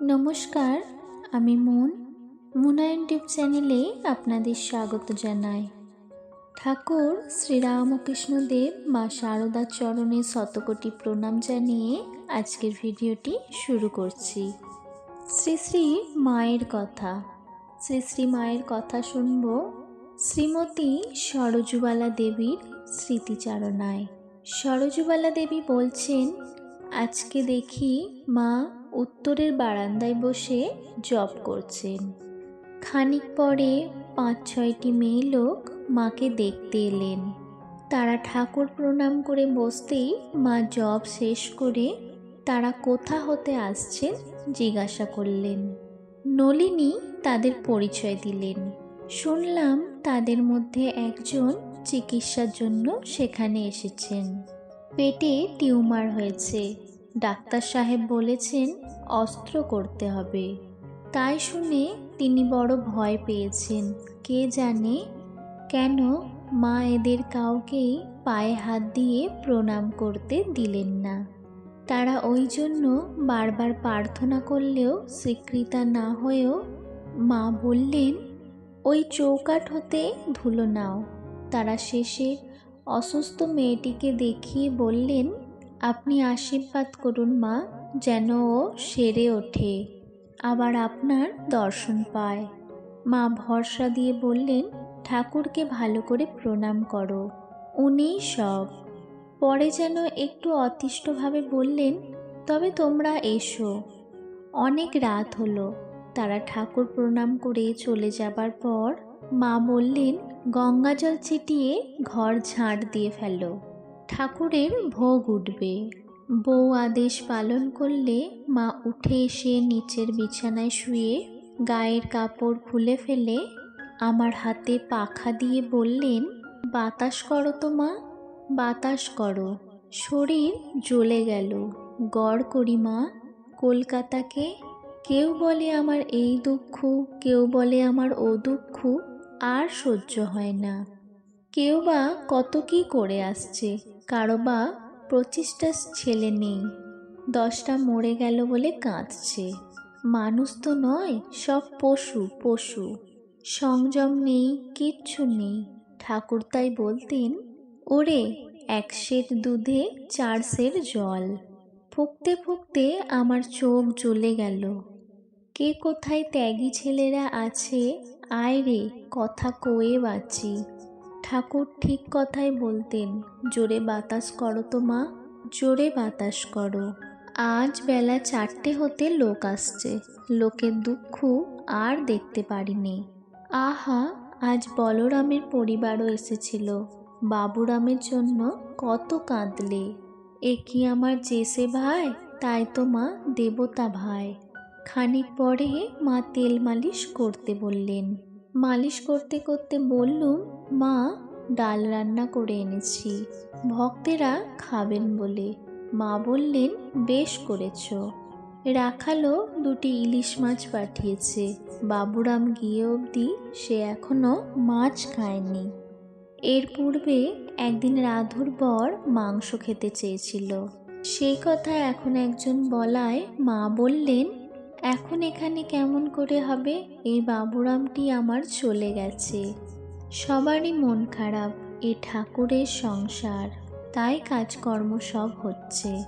নমস্কার, আমি মুন মুনা ইউটিউব চ্যানেলে আপনাদের স্বাগত জানাই। ঠাকুর শ্রীরামকৃষ্ণদেব মা শারদার চরণে শতকোটি প্রণাম জানিয়ে আজকের ভিডিওটি শুরু করছি। শ্রী শ্রী মায়ের কথা, শ্রী শ্রী মায়ের কথা শুনব শ্রীমতী সরজুবালা দেবীর স্মৃতিচারণায়। সরজুবালা দেবী বলছেন, আজকে দেখি মা উত্তরের বারান্দায় বসে জব করছেন। খানিক পরে পাঁচ, ছয়টি মেয়ে লোক মাকে দেখতে এলেন। তারা ঠাকুর প্রণাম করে বসতেই মা জব শেষ করে তারা কোথা হতে আসছেন জিজ্ঞাসা করলেন। নলিনী তাদের পরিচয় দিলেন। শুনলাম তাদের মধ্যে একজন চিকিৎসার জন্য সেখানে এসেছেন। পেটে টিউমার হয়েছে। ডাক্তার সাহেব বলেছেন অস্ত্র করতে হবে। তাই শুনে তিনি বড় ভয় পেয়েছেন। কে জানে কেন মা এদের কাউকেই পায়ে হাত দিয়ে প্রণাম করতে দিলেন না। তারা ওই জন্য বারবার প্রার্থনা করলেও স্বীকৃতা না হয়েও মা বললেন, ওই চৌকাঠ হতে ধুলো নাও। তারা শেষে অসুস্থ মেয়েটিকে দেখিয়ে বললেন, আপনি আশীর্বাদ করুন মা। যেন ও সেরে ওঠে, আবার আপনার দর্শন পায়। মা ভরসা দিয়ে বললেন, ঠাকুরকে ভালো করে প্রণাম করো, উনিই সব। পরে যেন একটু অতিষ্ঠভাবে বললেন, তবে তোমরা এসো। অনেক রাত হলো, তারা ঠাকুর প্রণাম করে চলে যাবার পর মা বললেন, গঙ্গাজল ছিটিয়ে ঘর ঝাঁট দিয়ে ফেলো, ঠাকুরের ভোগ উঠবে। বউ আদেশ পালন করলে মা উঠে এসে নিচের বিছানায় শুয়ে গায়ের কাপড় খুলে ফেলে, আমার হাতে পাখা দিয়ে বললেন, বাতাস করো তো মা, বাতাস করো। শরীর জ্বলে গেল। গড় করি মা, কলকাতাকে, কেউ বলে আমার এই দুঃখ, কেউ বলে আমার ও দুঃখ আর সহ্য হয় না। কেউ বা কত কি করে আসছে, কারও বা পঁচিশটা ছেলে নেই। দশটা মরে গেল বলে কাঁদছে। মানুষ তো নয়, সব পশু পশু। সংযম নেই, কিচ্ছু নেই। ঠাকুর তাই বলতেন, ওরে, এক সের দুধে চার সের জল। ফুঁকতে ফুঁকতে আমার চোখ জ্বলে গেল। কে কোথায় ত্যাগী ছেলেরা আছে? আয় রে, কথা কয়ে বাঁচি। ঠাকুর ঠিক কথাই বলতেন, জোরে বাতাস করো তো মা, জোরে বাতাস করো। আজ বেলা চারটে হতে লোক আসছে, লোকের দুঃখ আর দেখতে পারিনি। আহা, আজ বলরামের পরিবারও এসেছিল। বাবুরামের জন্য কত কাঁদলে। এ কি আমার জেসে ভাই? তাই তো মা, দেবতা ভাই। খানিক পরে মা তেল মালিশ করতে বললেন। মালিশ করতে করতে বললুম, মা, ডাল রান্না করে এনেছি। ভক্তেরা খাবেন বলে। মা বললেন, বেশ করেছ। রাখালো দুটি ইলিশ মাছ পাঠিয়েছে। বাবুরাম গিয়ে অবধি সে এখনও মাছ খায়নি। এর পূর্বে একদিন রাধুর বর মাংস খেতে চেয়েছিল। সেই কথা এখন একজন বলায় মা বললেন এখন এখানে কেমন করে হবে? এই বাবুরামটি আমার চলে গেছে। সবারই মন খারাপ, এ ঠাকুরের সংসার। তাই কাজকর্ম সব হচ্ছে।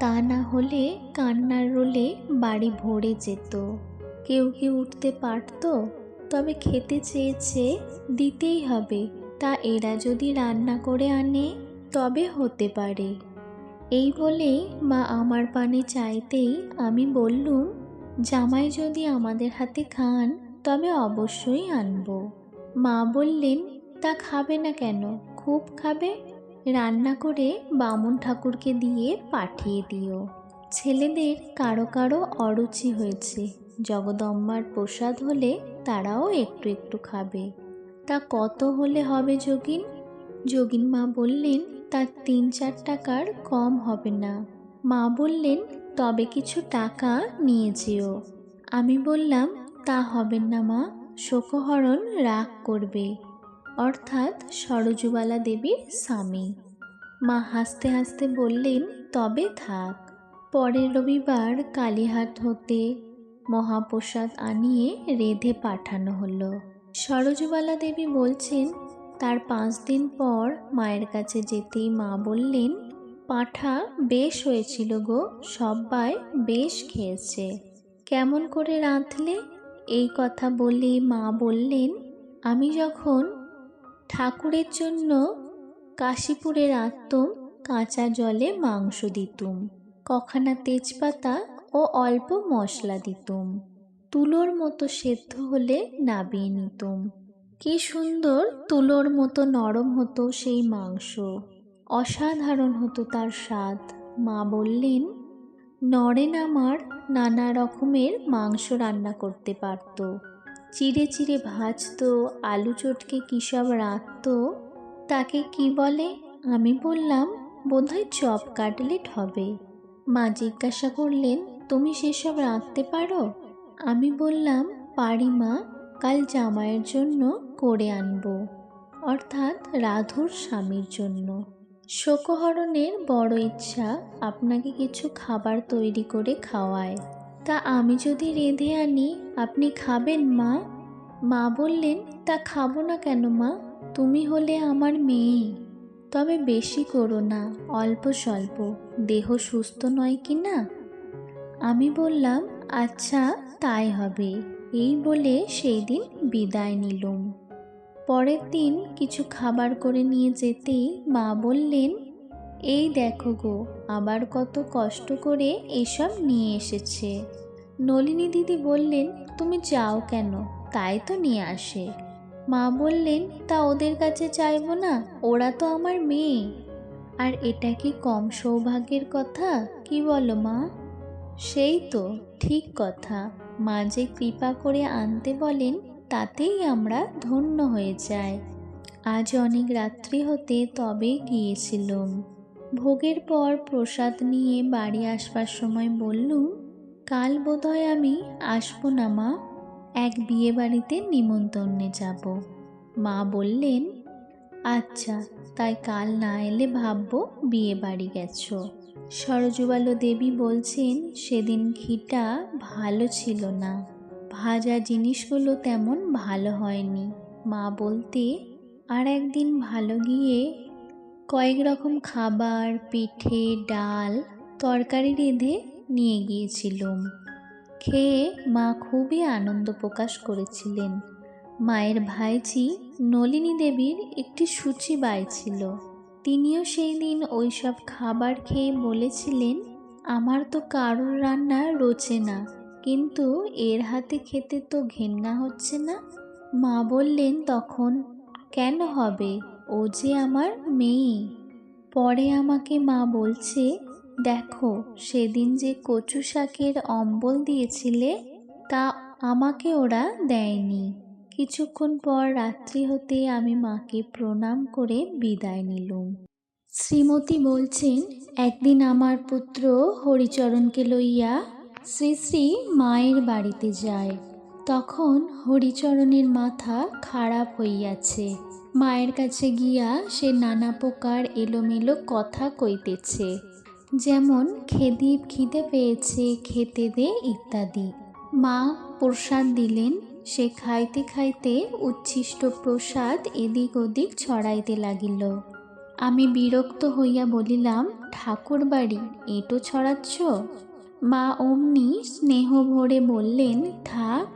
তা না হলে কান্নার রোলে বাড়ি ভরে যেত। কেউ কি উঠতে পারতো? তবে খেতে চেয়েছে দিতেই হবে। তা এরা যদি রান্না করে আনে, তবে হতে পারে। এই বলেই মা আমার পানে চাইতেই আমি বললুম জামাই যদি আমাদের হাতে খান, তবে অবশ্যই আনব। মা বললেন, তা খাবে না কেন? খুব খাবে? রান্না করে বামুন ঠাকুরকে দিয়ে পাঠিয়ে দিও। ছেলেদের কারও কারও অরুচি হয়েছে। জগদম্বার প্রসাদ হলে তারাও একটু একটু খাবে। তা কত হলে হবে যোগিন? যোগিন মা বললেন তার তিন চার টাকার কম হবে না। মা বললেন তবে কিছু টাকা নিয়ে যেও। আমি বললাম, তা হবে না মা, শোকহরণ রাগ করবে। অর্থাৎ সরজুবালা দেবীর স্বামী। মা হাসতে হাসতে বললেন, তবে থাক। পরের রবিবার কালীহাট হতে মহাপ্রসাদ আনিয়ে রেধে পাঠানো হলো। সরজুবালা দেবী বলছেন, তার পাঁচ দিন পর মায়ের কাছে যেতেই মা বললেন পাঁঠা বেশ হয়েছিল গো, সব্বাই বেশ খেয়েছে। কেমন করে রাঁধলে? এই কথা বলে মা বললেন, আমি যখন ঠাকুরের জন্য কাশীপুরে রাঁধতুম, কাঁচা জলে মাংস দিতুম, কখানা তেজপাতা ও অল্প মশলা দিতুম, তুলোর মতো সেদ্ধ হলে নাবিয়ে নিতুম। কি সুন্দর তুলোর মতো নরম হতো সেই মাংস। অসাধারণ হতো তার স্বাদ। মা বললেন, নরেন আমার নানা রকমের মাংস রান্না করতে পারত। চিড়ে চিড়ে ভাজতো, আলু চটকে কী সব রাঁধতো, তাকে কি বলে? আমি বললাম, বোধহয় চপ কাটলেট হবে মা জিজ্ঞাসা করলেন, তুমি সেসব রাঁধতে পারো? আমি বললাম, পারি মা, কাল জামাইয়ের জন্য করে আনব। অর্থাৎ রাধুর স্বামীর জন্য। শোকহরণের বড় ইচ্ছা আপনাকে কিছু খাবার তৈরি করে খাওয়ায়। তা আমি যদি রেঁধে আনি, আপনি খাবেন, মা? মা বললেন, তা খাব না কেন, মা? তুমি হলে আমার মেয়ে। তবে বেশি করো না, অল্প স্বল্প। দেহ সুস্থ নয় কি না? আমি বললাম আচ্ছা তাই হবে। এই বলে সেই দিন বিদায় নিলুম। পরের দিন কিছু খাবার করে নিয়ে যেতেই মা বললেন, এই দেখো গো, আবার কত কষ্ট করে এসব নিয়ে এসেছে। নলিনী দিদি বললেন, তুমি যাও কেন? তাই তো নিয়ে আসে। মা বললেন, তা ওদের কাছে চাইব না, ওরা তো আমার মেয়ে। আর এটা কি কম সৌভাগ্যের কথা? কি বলো মা? সেই তো, ঠিক কথা। মা যে কৃপা করে আনতে বলেন তাতেই আমরা ধন্য হয়ে যাই। আজ অনেক রাত্রি হতে তবে গিয়েছিলুম। ভোগের পর প্রসাদ নিয়ে বাড়ি আসবার সময় বললুম, কাল বোধহয় আমি আসব না মা, এক বিয়ে বাড়িতে নিমন্ত্রণে যাব। মা বললেন আচ্ছা তাই কাল না এলে ভাববো বিয়ে বাড়ি গেছো সরজুবালো দেবী বলছেন, সেদিন ঘিটা ভালো ছিল না। ভাজা জিনিসগুলো তেমন ভালো হয়নি। মা বলতে, আর একদিন ভালো গিয়ে কয়েক রকম খাবার, পিঠে, ডাল, তরকারি রেঁধে নিয়ে গিয়েছিলুম। খেয়ে মা খুবই আনন্দ প্রকাশ করেছিলেন। মায়ের ভাইজি নলিনী দেবীর একটি সূচি বাই ছিল তিনিও সেই দিন ওই সব খাবার খেয়ে বলেছিলেন, আমার তো কারোর রান্না রোচে না। কিন্তু এর হাতে খেতে তো ঘেন্না হচ্ছে না। মা বললেন, তখন কেন হবে? ও যে আমার মেয়ে। পরে আমাকে মা বলছে, দেখো, সেদিন যে কচু শাকের অম্বল দিয়েছিলে, তা আমাকে ওরা দেয়নি। কিছুক্ষণ পর রাত্রি হতে আমি মাকে প্রণাম করে বিদায় নিলুম। শ্রীমতী বলছেন, একদিন আমার পুত্র হরিচরণকে লইয়া শ্রী শ্রী মায়ের বাড়িতে যায়। তখন হরিচরণের মাথা খারাপ হইয়াছে। মায়ের কাছে গিয়া সে নানা প্রকার এলোমেলো কথা কইতেছে। যেমন খেদি খিদে পেয়েছে, খেতে দে, ইত্যাদি। মা প্রসাদ দিলেন। সে খাইতে খাইতে উচ্ছিষ্ট প্রসাদ এদিক ওদিক ছড়াইতে লাগিল। আমি বিরক্ত হইয়া বলিলাম ঠাকুর বাড়ি এটো ছড়াচ্ছ? মা অমনি স্নেহ ভরে বললেন, থাক,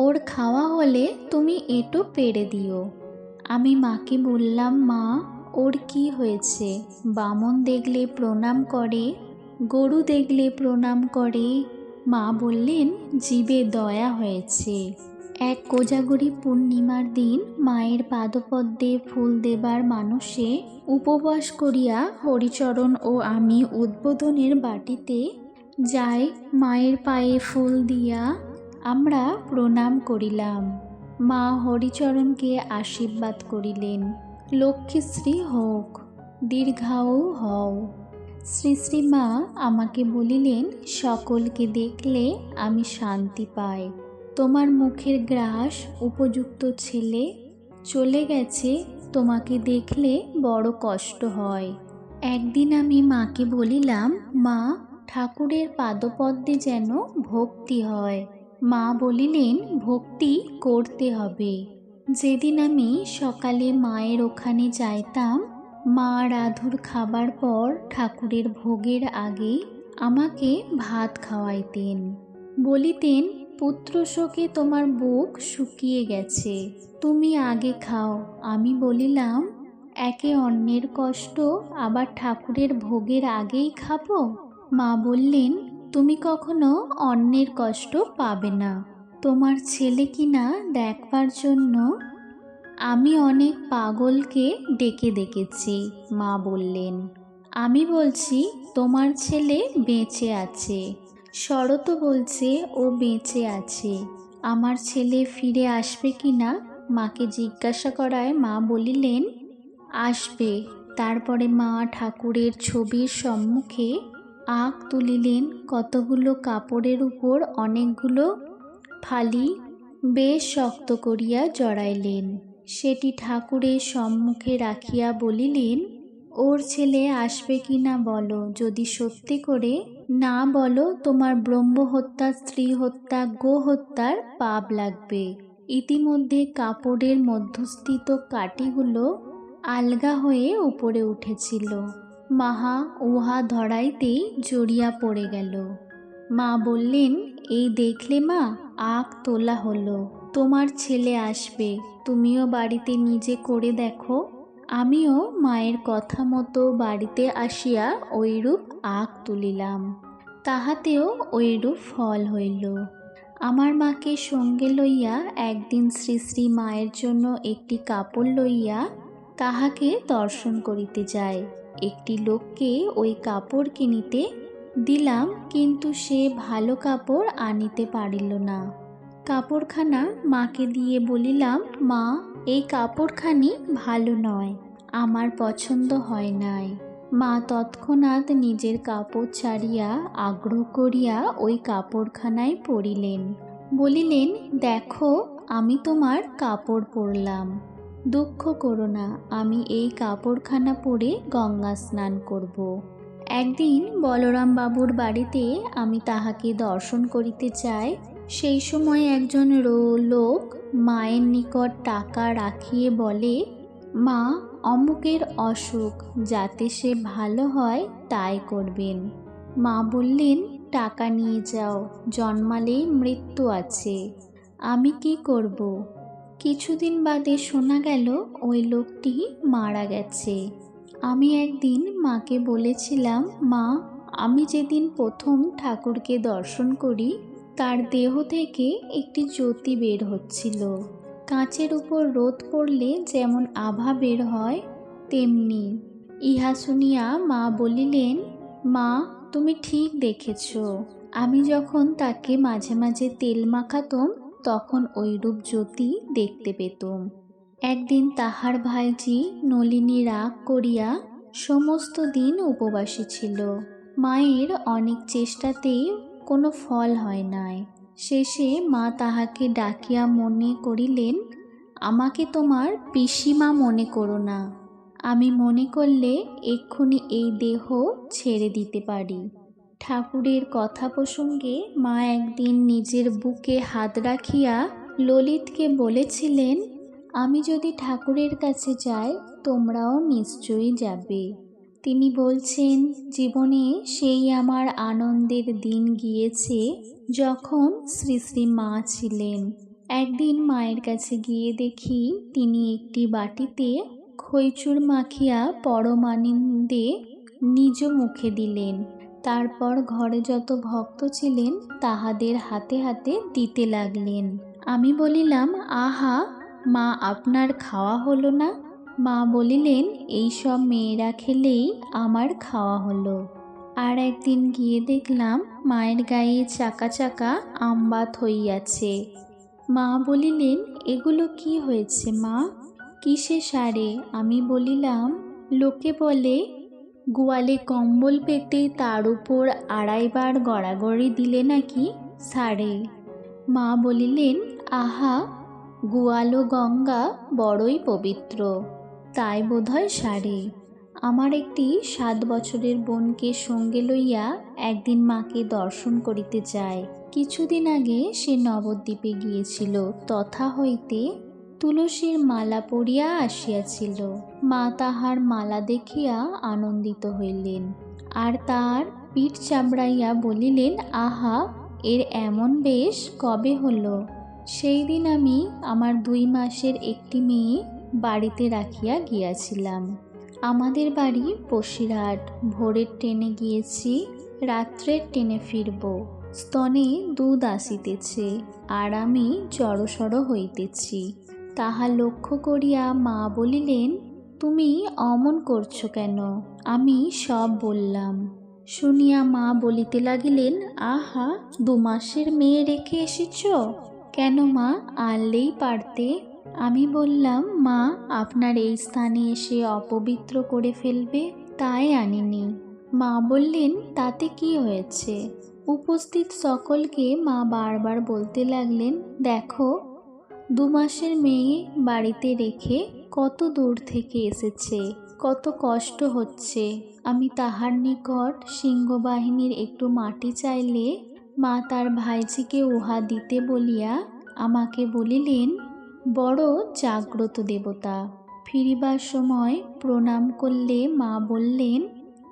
ওর খাওয়া হলে তুমি এটো পেড়ে দিও। আমি মাকে বললাম, মা, ওর কি হয়েছে? বামন দেখলে প্রণাম করে, গরু দেখলে প্রণাম করে। মা বললেন, জীবে দয়া হয়েছে। এক কোজাগরি পূর্ণিমার দিন মায়ের পাদপদ্মে ফুল দেবার মানুষে উপবাস করিয়া হরিচরণ ও আমি উদ্বোধনের বাটিতে যাই মায়ের পায়ে ফুল দিয়া আমরা প্রণাম করিলাম। মা হরিচরণকে আশীর্বাদ করিলেন। লক্ষ্মীশ্রী হোক, দীর্ঘাও হও। শ্রী শ্রী মা আমাকে বলিলেন, সকলকে দেখলে আমি শান্তি পাই। তোমার মুখের গ্রাস উপযুক্ত ছেলে, চলে গেছে, তোমাকে দেখলে বড় কষ্ট হয়। একদিন আমি মাকে বলিলাম, মা ঠাকুরের পাদপদ্মে যেন ভক্তি হয়। মা বলিলেন, ভক্তি করতে হবে। যেদিন আমি সকালে মায়ের ওখানে যাইতাম, মা রাধুর খাবার পর ঠাকুরের ভোগের আগে আমাকে ভাত খাওয়াইতেন। বলিতেন, পুত্র শোকে তোমার বুক শুকিয়ে গেছে, তুমি আগে খাও। আমি বলিলাম, একে অন্যের কষ্ট আবার ঠাকুরের ভোগের আগেই খাব? মা বললেন, তুমি কখনো অন্যের কষ্ট পাবে না। তোমার ছেলে কিনা দেখবার জন্য আমি অনেক পাগলকে ডেকে ডেকেছি মা বললেন, আমি বলছি, তোমার ছেলে বেঁচে আছে। শরৎ বলছে, ও বেঁচে আছে। আমার ছেলে ফিরে আসবে কি না মাকে জিজ্ঞাসা করায় মা বলিলেন, আসবে। তারপরে মা ঠাকুরের ছবির সম্মুখে আঁক তুলিলেন কতগুলো কাপড়ের উপর অনেকগুলো ফালি বেশ শক্ত করিয়া জড়াইলেন। সেটি ঠাকুরের সম্মুখে রাখিয়া বলিলেন, ওর ছেলে আসবে কি না বলো, যদি সত্যি করে না বলো, তোমার ব্রহ্ম হত্যা স্ত্রী হত্যা গো হত্যার পাপ লাগবে। ইতিমধ্যে কাপড়ের মধ্যস্থিত কাটিগুলো আলগা হয়ে উপরে উঠেছিল। মাহা উহা ধরাইতেই জড়িয়া পড়ে গেল। মা বললেন, এই দেখলে মা, আখ তোলা হলো। তোমার ছেলে আসবে, তুমিও বাড়িতে নিজে করে দেখো। আমিও মায়ের কথা মতো বাড়িতে আসিয়া ওইরূপ আখ তুলিলাম। তাহাতেও ওইরূপ ফল হইল। আমার মাকে সঙ্গে লইয়া একদিন শ্রী শ্রী মায়ের জন্য একটি কাপড় লইয়া তাহাকে দর্শন করিতে যায়। একটি লোককে ওই কাপড় কিনিতে দিলাম, কিন্তু সে ভালো কাপড় আনিতে পারিল না। কাপড়খানা মাকে দিয়ে বলিলাম, মা, এই কাপড়খানি ভালো নয়, আমার পছন্দ হয় নাই। মা তৎক্ষণাৎ নিজের কাপড় ছাড়িয়া আগ্রহ করিয়া ওই কাপড়খানায় পরিলেন বলিলেন, দেখো, আমি তোমার কাপড় পরলাম। দুঃখ করো না, আমি এই কাপড়খানা পরে গঙ্গা স্নান করব। একদিন বলরাম বাবুর বাড়িতে আমি তাহাকে দর্শন করিতে চাই, সেই সময় একজন লোক মায়ের নিকট টাকা রাখিয়ে বলে, মা, অমুকের অসুখ, যাতে সে ভালো হয় তাই করবেন। মা বললেন, টাকা নিয়ে যাও, জন্মালেই মৃত্যু আছে। আমি কি করব? কিছুদিন বাদে শোনা গেল, ওই লোকটি মারা গেছে। আমি একদিন মাকে বলেছিলাম, মা, আমি যেদিন প্রথম ঠাকুরকে দর্শন করি, তার দেহ থেকে একটি জ্যোতি বের হচ্ছিল। কাঁচের উপর রোদ পড়লে যেমন আভা বের হয়, তেমনি। ইহা শুনিয়া মা বলিলেন, মা, তুমি ঠিক দেখেছ। আমি যখন তাকে মাঝে মাঝে তেল মাখাতাম তখন ওইরূপ জ্যোতি দেখতে পেতুম একদিন তাহার ভাইজি নলিনী রাগ করিয়া সমস্ত দিন উপবাসী ছিল। মায়ের অনেক চেষ্টাতেই কোনো ফল হয় নাই। শেষে মা তাহাকে ডাকিয়া মনে করিলেন, আমাকে তোমার পিসিমা মনে করো না। আমি মনে করলে এক্ষুনি এই দেহ ছেড়ে দিতে পারি। ঠাকুরের কথা প্রসঙ্গে মা একদিন নিজের বুকে হাত রাখিয়া ললিতকে বলেছিলেন, আমি যদি ঠাকুরের কাছে যাই, তোমরাও নিশ্চয়ই যাবে। তিনি বলছেন, জীবনে সেই আমার আনন্দের দিন গিয়েছে যখন শ্রী শ্রী মা ছিলেন। একদিন মায়ের কাছে গিয়ে দেখি তিনি একটি বাটিতে খৈচুর মাখিয়া পরমানন্দে নিজ মুখে দিলেন। তারপর ঘরে যত ভক্ত ছিলেন, তাহাদের হাতে হাতে দিতে লাগলেন। আমি বলিলাম, আহা, মা আপনার খাওয়া হলো না? মা বলিলেন, এই সব মেয়েরা খেলেই আমার খাওয়া হলো। আর একদিন গিয়ে দেখলাম, মায়ের গায়ে চাকা চাকা আমবাত হইয়াছে। মা বলিলেন, এগুলো কি হয়েছে মা? কিসে সারে? আমি বলিলাম, লোকে বলে গোয়ালে কম্বল পেতে তার উপর আড়াইবার গড়াগড়ি দিলে নাকি সারে। মা বলিলেন, আহা, গোয়ালো গঙ্গা বড়ই পবিত্র, তাই বোধহয় সারে। আমার একটি সাত বছরের বোনকে সঙ্গে লইয়া একদিন মাকে দর্শন করিতে যায় কিছুদিন আগে সে নবদ্বীপে গিয়েছিল, তথা হইতে তুলসীর মালা পরিয়া আসিয়াছিল। মা তাহার মালা দেখিয়া আনন্দিত হইলেন। আর তার পিঠ চামড়াইয়া বলিলেন, আহা, এর এমন বেশ কবে হলো? সেই দিন আমি আমার দুই মাসের একটি মেয়ে বাড়িতে রাখিয়া গিয়াছিলাম। আমাদের বাড়ি বসিরহাট। ভোরের ট্রেনে গিয়েছি, রাত্রের ট্রেনে ফিরব। স্তনে দুধ আসিতেছে, আর আমি জড়সড় হইতেছি। তাহা লক্ষ্য করিয়া মা বলিলেন, তুমি অমন করছ কেন? আমি সব বললাম। শুনিয়া মা বলিতে লাগিলেন, আহা, দু মাসের মেয়ে রেখে এসেছ? কেন মা, আনলেই পারতে? আমি বললাম, মা, আপনার এই স্থানে এসে অপবিত্র করে ফেলবে, তাই আনিনি। মা বললেন, তাতে কি হয়েছে? উপস্থিত সকলকে মা বারবার বলতে লাগলেন, দেখো দু মাসের মেয়ে বাড়িতে রেখে কত দূর থেকে এসেছে, কত কষ্ট হচ্ছে। আমি তাহার নিকট সিংহবাহিনীর একটু মাটি চাইলে মা তার ভাইজিকে উহা দিতে বলিয়া আমাকে বলিলেন, বড় জাগ্রত দেবতা, ফিরিবার সময় প্রণাম করলে মা বললেন,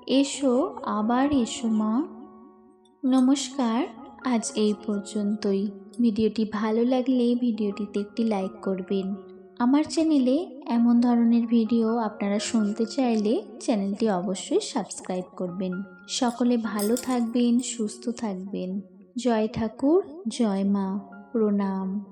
এসো, আবার এসো মা। নমস্কার। আজ এই পর্যন্তই। ভিডিওটি ভালো লাগলে ভিডিওটিতে একটি লাইক করবেন। আমার চ্যানেলে এমন ধরনের ভিডিও আপনারা শুনতে চাইলে চ্যানেলটি অবশ্যই সাবস্ক্রাইব করবেন। সকলে ভালো থাকবেন, সুস্থ থাকবেন। জয় ঠাকুর, জয় মা। প্রণাম।